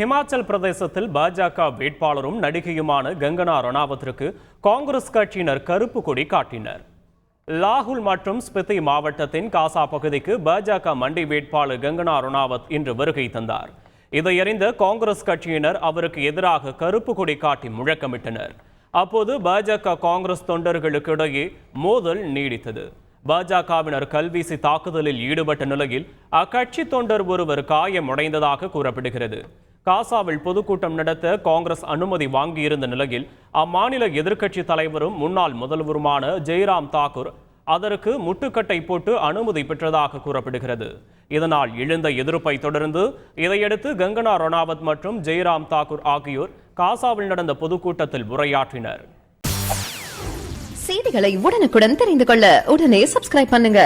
ஹிமாச்சல் பிரதேசத்தில் பாஜக வேட்பாளரும் நடிகையுமான கங்கனா ரணாவத்திற்கு காங்கிரஸ் கட்சியினர் கருப்பு கொடி காட்டினர். லாகுல் மற்றும் ஸ்பிதி மாவட்டத்தின் காசா பகுதிக்கு பாஜக மண்டி வேட்பாளர் கங்கனா ரணாவத் இன்று வருகை தந்தார். இதையறிந்த காங்கிரஸ் கட்சியினர் அவருக்கு எதிராக கருப்பு கொடி காட்டி முழக்கமிட்டனர். அப்போது பாஜக காங்கிரஸ் தொண்டர்களுக்கு இடையே மோதல் நீடித்தது. பாஜகவினர் கல்வீசி தாக்குதலில் ஈடுபட்ட நிலையில் அக்கட்சி தொண்டர் ஒருவர் காயமடைந்ததாக கூறப்படுகிறது. காசாவில் பொதுக்கூட்டம் நடத்த காங்கிரஸ் அனுமதி வாங்கியிருந்த நிலையில் அம்மாநில எதிர்க்கட்சி தலைவரும் முன்னாள் முதல்வருமான ஜெய்ராம் தாக்கூர் அதற்கு முட்டுக்கட்டை போட்டு அனுமதி பெற்றதாக கூறப்படுகிறது. இதனால் எழுந்த எதிர்ப்பை தொடர்ந்து இதையடுத்து கங்கனா ரணாவத் மற்றும் ஜெய்ராம் தாக்கூர் ஆகியோர் காசாவில் நடந்த பொதுக்கூட்டத்தில் உரையாற்றினர். செய்திகளை உடனுக்குடன் தெரிந்து கொள்ள உடனே சப்ஸ்கிரைப் பண்ணுங்க.